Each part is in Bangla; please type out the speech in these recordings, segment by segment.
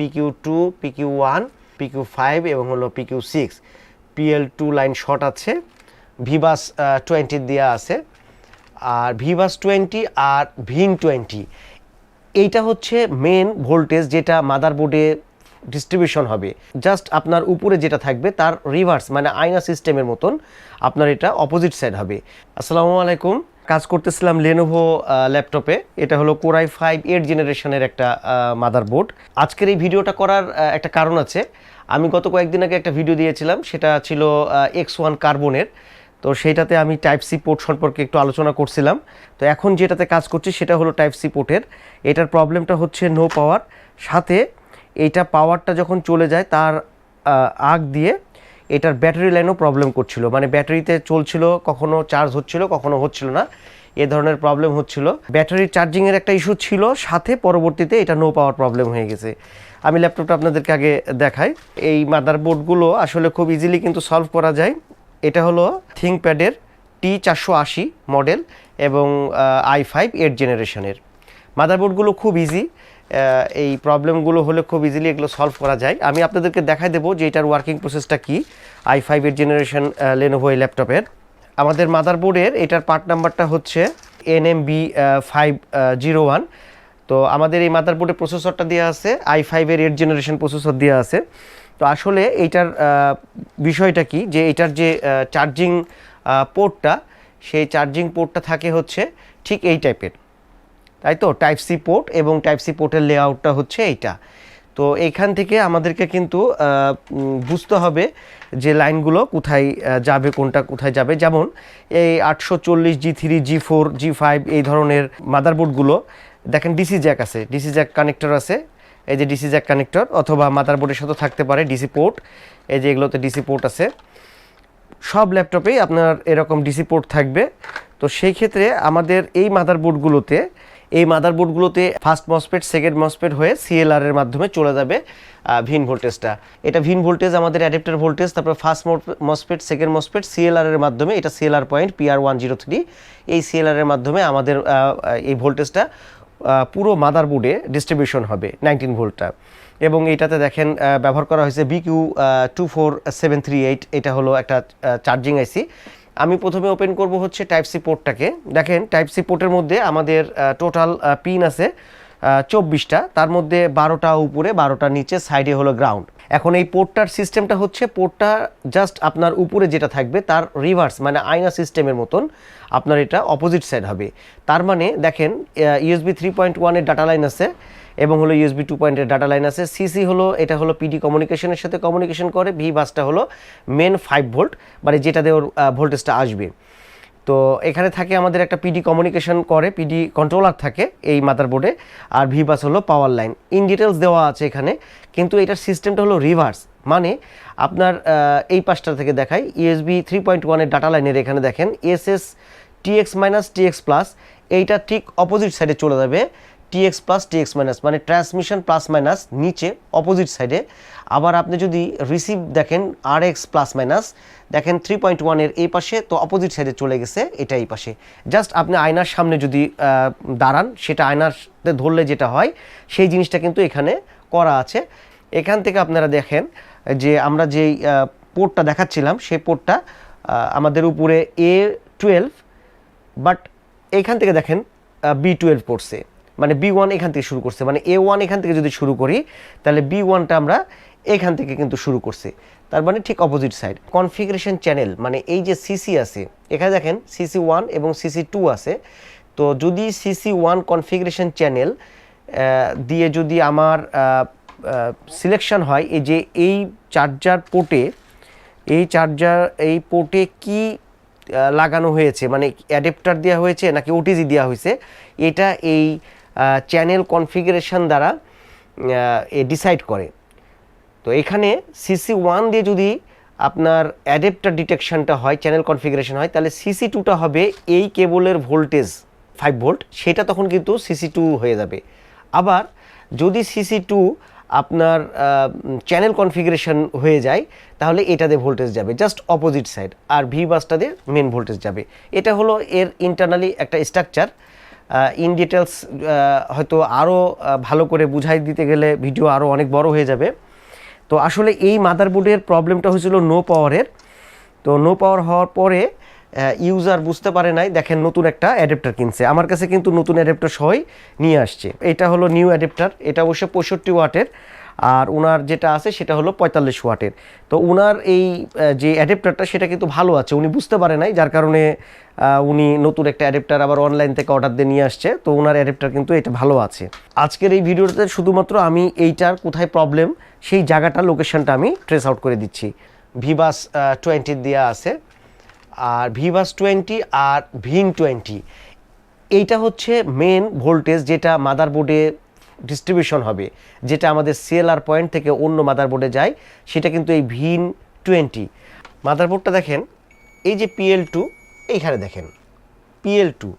PQ two PQ one PQ five এবং হলো PQ six PL two line short আছে ভিভাস টোয়েন্টি দেওয়া আছে, আর ভিভাস টোয়েন্টি আর ভিন টোয়েন্টি এইটা হচ্ছে মেন ভোল্টেজ যেটা মাদারবোর্ডে ডিস্ট্রিবিউশন হবে। জাস্ট আপনার উপরে যেটা থাকবে তার রিভার্স মানে আয়না সিস্টেমের মতন আপনার এটা অপোজিট সাইড হবে। আসসালামু আলাইকুম। কাজ করতেছিলাম লেনোভো ল্যাপটপে এটা হলো কোরাই ফাইভ এইট জেনারেশনের একটা মাদারবোর্ড আজকের এই ভিডিওটা করার একটা কারণ আছে। আমি গত কয়েকদিন আগে একটা ভিডিও দিয়েছিলাম। সেটা ছিল এক্স ওয়ান কার্বনের তো সেইটাতে আমি টাইপ সি পোর্ট সম্পর্কে একটু আলোচনা করছিলাম। তো এখন যেটাতে কাজ করছি সেটা হলো টাইপ সি পোর্টের এটার প্রবলেমটা হচ্ছে নো পাওয়ার সাথে এইটা পাওয়ারটা যখন চলে যায় তার আগ দিয়ে এটার ব্যাটারি লাইনও প্রবলেম করছিল। মানে ব্যাটারিতে চলছিল, কখনো চার্জ হচ্ছিল, কখনো হচ্ছিল না। এ ধরনের প্রবলেম হচ্ছিল। ব্যাটারি চার্জিংয়ের একটা ইস্যু ছিল, সাথে পরবর্তীতে এটা নো পাওয়ার প্রবলেম হয়ে গেছে। আমি ল্যাপটপটা আপনাদেরকে আগে দেখাই। এই মাদারবোর্ডগুলো আসলে খুব ইজিলি কিন্তু সলভ করা যায়। এটা হলো থিঙ্কপ্যাডের টি চারশো আশি মডেল এবং আই ফাইভ এইট জেনারেশনের মাদারবোর্ডগুলো খুব ইজি এই প্রবলেমগুলো হলে খুব ইজিলি এগুলো সলভ করা যায়। আমি আপনাদেরকে দেখাই দেবো যে এটার ওয়ার্কিং প্রসেসটা কি। I five eight generation Lenovo এই ল্যাপটপের আমাদের মাদারবোর্ডের এটার পার্ট নাম্বারটা হচ্ছে N M B five zero one তো আমাদের এই মাদারবোর্ডের প্রসেসরটা দেওয়া আছে আই ফাইভের এইট জেনারেশন প্রসেসর দেওয়া আছে। তো আসলে এইটার বিষয়টা কি? যে এটার যে চার্জিং পোর্টটা সেই চার্জিং পোর্টটা থাকে হচ্ছে ঠিক এই টাইপের তাই তো? টাইপ সি পোর্ট এবং টাইপ সি পোর্টের লেআউটটা হচ্ছে এইটা। তো এইখান থেকে আমাদেরকে কিন্তু বুঝতে হবে যে লাইনগুলো কোথায় যাবে, কোনটা কোথায় যাবে। যেমন এই আটশো চল্লিশ G three G four G five এই ধরনের মাদারবোর্ডগুলো দেখেন ডিসি জ্যাক আছে। ডিসি জ্যাক কানেক্টর আছে। এই যে ডিসি জ্যাক কানেক্টর অথবা মাদারবোর্ডের সাথে থাকতে পারে ডিসি পোর্ট এই যে এগুলোতে ডিসি পোর্ট আছে। সব ল্যাপটপেই আপনার এরকম ডিসি পোর্ট থাকবে। তো সেই ক্ষেত্রে আমাদের এই মাদারবোর্ডগুলোতে এই মাদারবোর্ডগুলোতে ফার্স্ট মসপেট সেকেন্ড মসপেট হয়ে সিএলআর এর মাধ্যমে চলে যাবে ভিন ভোল্টেজটা এটা ভিন ভোল্টেজ আমাদের অ্যাডাপ্টার ভোল্টেজ তারপর first MOSFET second MOSFET CLR এর মাধ্যমে, এটা CLR point PR one zero three এই সিএলআর এর মাধ্যমে আমাদের এই ভোল্টেজটা পুরো মাদারবোর্ডে ডিস্ট্রিবিউশন হবে নাইনটিন ভোল্টটা এবং এইটাতে দেখেন ব্যবহার করা হয়েছে BQ two four seven three eight এটা হলো একটা চার্জিং আইসি আমি প্রথমে ওপেন করব হচ্ছে টাইপ সি পোর্টটাকে দেখেন টাইপ সি পোর্টের মধ্যে আমাদের টোটাল পিন আছে চব্বিশটা। তার মধ্যে বারোটা উপরে, বারোটা নিচে সাইডে হলো গ্রাউন্ড এখন এই পোর্টটার সিস্টেমটা হচ্ছে পোর্টটা জাস্ট আপনার উপরে যেটা থাকবে তার রিভার্স মানে আয়না সিস্টেমের মতন আপনার এটা অপোজিট সাইড হবে। তার মানে দেখেন ইউএসবি থ্রি পয়েন্ট ওয়ানের ডাটা লাইন আছে এবং হলো ইউএসবি টু পয়েন্টের ডাটা লাইন আছে। সিসি হলো, এটা হলো পিডি কমিউনিকেশনের সাথে কমিউনিকেশন করে ভি বাসটা হলো মেন ফাইভ ভোল্ট মানে যেটা দিয়ে ওর ভোল্টেজটা আসবে। তো এখানে থাকে আমাদের একটা পিডি কমিউনিকেশন করে পিডি কন্ট্রোলার থাকে এই মাদারবোর্ডে আর ভি বাস হলো পাওয়ার লাইন ইন ডিটেলস দেওয়া আছে এখানে, কিন্তু এটার সিস্টেমটা হলো রিভার্স মানে আপনার এই পাশটা থেকে দেখাই ইউএসবি থ্রি পয়েন্ট ওয়ানের ডাটা লাইনের এখানে দেখেন S S TX minus TX plus এইটা ঠিক অপোজিট সাইডে চলে যাবে। টিএক্স প্লাস টিএক্স মাইনাস মানে ট্রান্সমিশন প্লাস মাইনাস নিচে অপোজিট সাইডে আবার আপনি যদি রিসিভ দেখেন আর এক্স প্লাস মাইনাস দেখেন থ্রি পয়েন্ট ওয়ানের এই পাশে, তো অপোজিট সাইডে চলে গেছে, এটা এই পাশে। জাস্ট আপনি আয়নার সামনে যদি দাঁড়ান, সেটা আয়নাতে ধরলে যেটা হয়, সেই জিনিসটা কিন্তু এখানে করা আছে। এখান থেকে আপনারা দেখেন যে আমরা যেই পোর্টটা দেখাচ্ছিলাম, সেই পোর্টটা আমাদের উপরে এ টুয়েলভ বাট এইখান থেকে দেখেন বি টুয়েলভ পড়ছে। মানে বি ওয়ান এখান থেকে শুরু করছে। মানে এ ওয়ান এখান থেকে যদি শুরু করি, তাহলে বি ওয়ানটা আমরা এখান থেকে কিন্তু শুরু করছি। তার মানে ঠিক অপোজিট সাইড কনফিগারেশন চ্যানেল মানে এই যে সিসি আছে, এখানে দেখেন সিসি ওয়ান এবং সিসি টু আছে। তো যদি সিসি ওয়ান কনফিগারেশন চ্যানেল দিয়ে যদি আমার সিলেকশন হয়, এই যে এই চার্জার পোর্টে এই চার্জার এই পোর্টে কি লাগানো হয়েছে? মানে অ্যাডাপ্টার দেওয়া হয়েছে নাকি ওটিজি দেওয়া হয়েছে? এটা এই চ্যানেল কনফিগারেশন দ্বারা ডিসাইড করে। তো এখানে সিসি ওয়ান দিয়ে যদি আপনার অ্যাডাপ্টার ডিটেকশনটা হয় চ্যানেল কনফিগারেশন হয়, তাহলে সিসি টুটা হবে এই কেবলের ভোল্টেজ ফাইভ ভোল্ট সেটা তখন কিন্তু সিসি টু হয়ে যাবে। আবার যদি সিসি টু আপনার চ্যানেল কনফিগারেশন হয়ে যায়, তাহলে এটাতে ভোল্টেজ যাবে জাস্ট অপোজিট সাইড আর ভি বাসটা দিয়ে মেন ভোল্টেজ যাবে। এটা হলো এর ইন্টারনালি একটা স্ট্রাকচার ইন ডিটেলস হয়তো আরও ভালো করে বুঝাই দিতে গেলে ভিডিও আরও অনেক বড় হয়ে যাবে। তো আসলে এই মাদারবোর্ডের প্রবলেমটা হয়েছিল নো পাওয়ারের তো নো পাওয়ার হওয়ার পরে ইউজার বুঝতে পারে নাই, দেখেন নতুন একটা অ্যাডাপ্টার কিনছে। আমার কাছে কিন্তু নতুন অ্যাডাপ্টার সহই নিয়ে আসছে। এটা হলো নিউ অ্যাডাপ্টার এটা অবশ্য পঁয়ষট্টি ওয়াটের। আর ওনার যেটা আছে সেটা হলো পঁয়তাল্লিশ ওয়াটের। তো ওনার এই যে অ্যাডাপ্টারটা সেটা কিন্তু ভালো আছে, উনি বুঝতে পারে নাই, যার কারণে উনি নতুন একটা অ্যাডাপ্টার আবার অনলাইন থেকে অর্ডার দিয়ে নিয়ে আসছে। তো ওনার অ্যাডাপ্টার কিন্তু এটা ভালো আছে। আজকের এই ভিডিওতে শুধুমাত্র আমি এইটার কোথায় প্রবলেম সেই জায়গাটা লোকেশনটা আমি ট্রেস আউট করে দিচ্ছি। ভিভাস টোয়েন্টি দেওয়া আছে। আর ভিভাস টোয়েন্টি আর ভিন টোয়েন্টি এইটা হচ্ছে মেন ভোল্টেজ যেটা মাদারবোর্ডে ডিস্ট্রিবিউশন হবে, যেটা আমাদের সিএলআর পয়েন্ট থেকে অন্য মাদারবোর্ডে যায়, সেটা কিন্তু এই ভিন টোয়েন্টি মাদারবোর্ডটা দেখেন, এই যে পিএল টু এইখানে দেখেন পিএল টু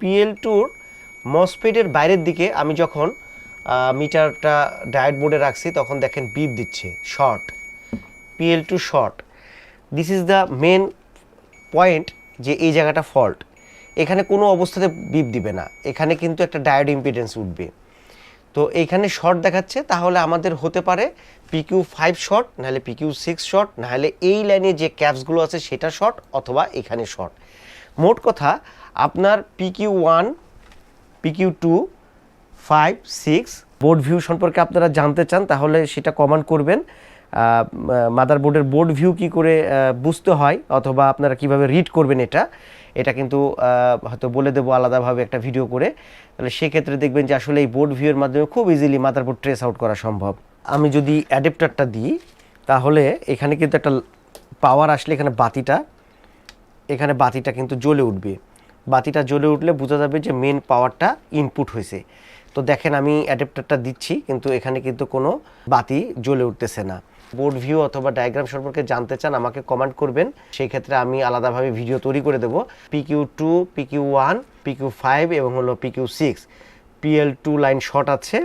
পিএল টুর মসপেডের বাইরের দিকে আমি যখন মিটারটা ডায়েট বোর্ডে রাখছি, তখন দেখেন বিপ দিচ্ছে short PL two short this is the main point যে এই জায়গাটা ফল্ট এখানে কোনো অবস্থাতে বিপ দিবে না। এখানে কিন্তু একটা ডায়োড ইম্পিডেন্স উঠবে। তো এইখানে শর্ট দেখাচ্ছে, তাহলে আমাদের হতে পারে পিকিউ ফাইভ শর্ট নাহলে পিকিউ সিক্স শর্ট নাহলে এই লাইনে যে ক্যাপসগুলো আছে সেটা শর্ট অথবা এখানে শর্ট মোট কথা, আপনার PQ one PQ two five six board view সম্পর্কে আপনারা জানতে চান, তাহলে সেটা কমান করবেন। মাদার বোর্ডের বোর্ড ভিউ কি করে বুঝতে হয় অথবা আপনারা কীভাবে রিড করবেন এটা এটা কিন্তু হয়তো বলে দেবো আলাদাভাবে একটা ভিডিও করে। তাহলে সেক্ষেত্রে দেখবেন যে আসলে এই বোর্ড ভিউয়ের মাধ্যমে খুব easily motherboard trace out করা সম্ভব। আমি যদি অ্যাডাপ্টারটা দিই, তাহলে এখানে কিন্তু একটা পাওয়ার আসলে এখানে বাতিটা এখানে বাতিটা কিন্তু জ্বলে উঠবে। বাতিটা জ্বলে উঠলে বোঝা যাবে যে মেন পাওয়ারটা ইনপুট হয়েছে। তো দেখেন আমি অ্যাডাপ্টারটা দিচ্ছি, কিন্তু এখানে কিন্তু কোনো বাতি জ্বলে উঠতেছে না। বোর্ড ভিউ অথবা ডায়াগ্রাম সম্পর্কে জানতে চান, আমাকে কমেন্ট করবেন। সেই ক্ষেত্রে আমি আলাদাভাবে ভিডিও তৈরি করে দেবো। PQ two PQ one PQ five এবং হলো PQ six PL two line short আছে।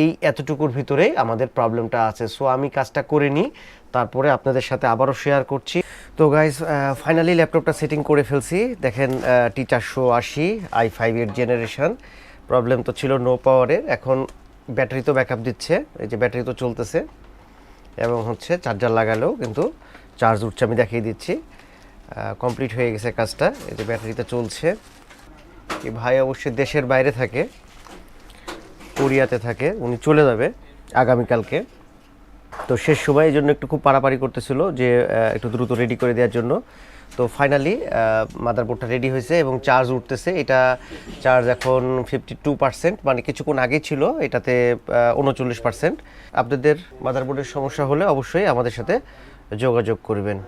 এই এতটুকুর ভিতরেই আমাদের প্রবলেমটা আছে। সো আমি কাজটা করে নিই। তারপরে আপনাদের সাথে আবারও শেয়ার করছি। তো গাইজ ফাইনালি ল্যাপটপটা সেটিং করে ফেলছি। দেখেন টি চারশো আশি I five eight generation problem তো ছিল নো পাওয়ারের এখন ব্যাটারি তো ব্যাকআপ দিচ্ছে। এই যে ব্যাটারি তো চলতেছে। এবং হচ্ছে চার্জার লাগালেও কিন্তু চার্জ উঠছে, আমি দেখিয়ে দিচ্ছি। কমপ্লিট হয়ে গেছে কাজটা, এই যে ব্যাটারিটা চলছে। এই ভাই অবশ্যই দেশের বাইরে থাকে, কোরিয়াতে থাকে, উনি চলে যাবে আগামীকালকে। তো শেষ সময় এই জন্য একটু খুব পাড়াপাড়ি করতেছিল যে একটু দ্রুত রেডি করে দেওয়ার জন্য। তো ফাইনালি মাদারবোর্ডটা রেডি হয়েছে এবং চার্জ উঠতেছে। এটা চার্জ এখন ফিফটি টু পার্সেন্ট মানে কিছুক্ষণ আগে ছিল, এটাতে উনচল্লিশ পার্সেন্ট আপনাদের মাদারবোর্ডের সমস্যা হলে অবশ্যই আমাদের সাথে যোগাযোগ করবেন।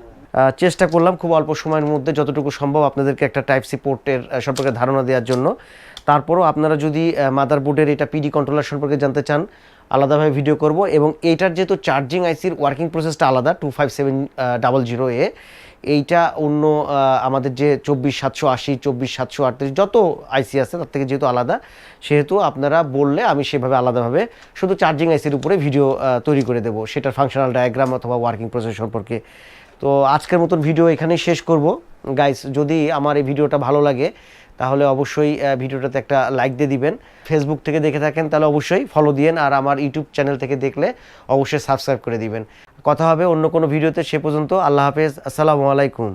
চেষ্টা করলাম খুব অল্প সময়ের মধ্যে যতটুকু সম্ভব আপনাদেরকে একটা টাইপ সি পোর্টের সম্পর্কে ধারণা দেওয়ার জন্য। তারপরও আপনারা যদি মাদারবোর্ডের এটা পিডি কন্ট্রোলার সম্পর্কে জানতে চান, আলাদাভাবে ভিডিও করব এবং এইটার যেহেতু চার্জিং আইসির ওয়ার্কিং প্রসেসটা আলাদা two five seven double zero A এইটা অন্য আমাদের যে চব্বিশ সাতশো আশি, চব্বিশ সাতশো আটত্রিশ, যত আইসি আছে তার থেকে যেহেতু আলাদা, সেহেতু আপনারা বললে আমি সেভাবে আলাদাভাবে শুধু চার্জিং আইসির উপরে ভিডিও তৈরি করে দেবো। সেটার ফাংশনাল ডায়াগ্রাম অথবা ওয়ার্কিং প্রসেস সম্পর্কে তো আজকের মতন ভিডিও এখানেই শেষ করব। গাইস যদি আমার এই ভিডিওটা ভালো লাগে, তাহলে অবশ্যই ভিডিওটাতে একটা লাইক দিয়ে দিবেন। ফেসবুক থেকে দেখে থাকেন, তাহলে অবশ্যই ফলো দিয়েন, আর আমার ইউটিউব চ্যানেল থেকে দেখলে অবশ্যই সাবস্ক্রাইব করে দিবেন। কথা হবে অন্য কোনো ভিডিওতে সে পর্যন্ত আল্লাহ হাফেজ, আসসালামু আলাইকুম।